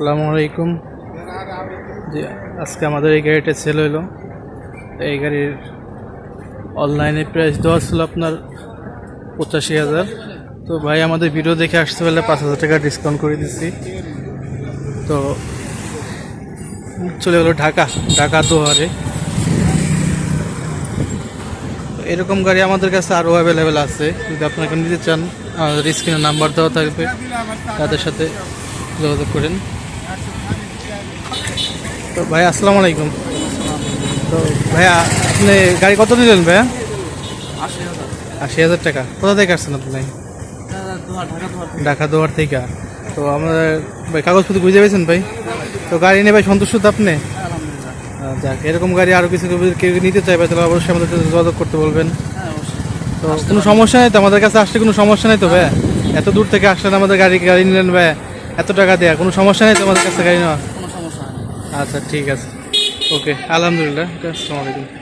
আসসালামু আলাইকুম। যে আজকে আমাদের এই গাড়িটা সেল হইল। এই গাড়ির অনলাইনে প্রাইস দেওয়া ছিল আপনার পঁচাশি হাজার। তো ভাই, আমাদের ভিডিও দেখে আসতে পারলে পাঁচ হাজার টাকা ডিসকাউন্ট করে দিচ্ছি। তো চলে গেলো ঢাকা ঢাকা দোহারে। এরকম গাড়ি আমাদের কাছে আরও অ্যাভেলেবেল আছে। যদি আপনাকে নিতে চান, আমাদের স্ক্রিনে নাম্বার দেওয়া থাকবে। তাদের সাথে যোগাযোগ করেন। তো ভাই, আসসালামু আলাইকুম। তো ভাইয়া আপনি গাড়ি কত দিলেন ভাইয়া আশি হাজার টাকা। কোথা থেকে আসছেন আপনি ঢাকা দোয়ার থেকে। তো আমাদের ভাই, কাগজপত্র বুঝে পেয়েছেন ভাই? তো গাড়ি নিয়ে ভাই, সন্তুষ্ট তো আপনি? যাক, এরকম গাড়ি আরও কিছু কেউ নিতে চাইবে তাহলে অবশ্যই আমাদের যোগাযোগ করতে বলবেন। তো কোনো সমস্যা নেই তো? আমাদের কাছে আসলে কোনো সমস্যা নেই তো ভাই? এত দূর থেকে আসলেন আমাদের গাড়ি গাড়ি নিলেন ভাই, এত টাকা দেয়া। কোনো সমস্যা নেই তো আমাদের কাছে গাড়ি নেওয়া কোনো সমস্যা হয় না আচ্ছা ঠিক আছে। ওকে আলহামদুলিল্লাহ আসসালামু আলাইকুম।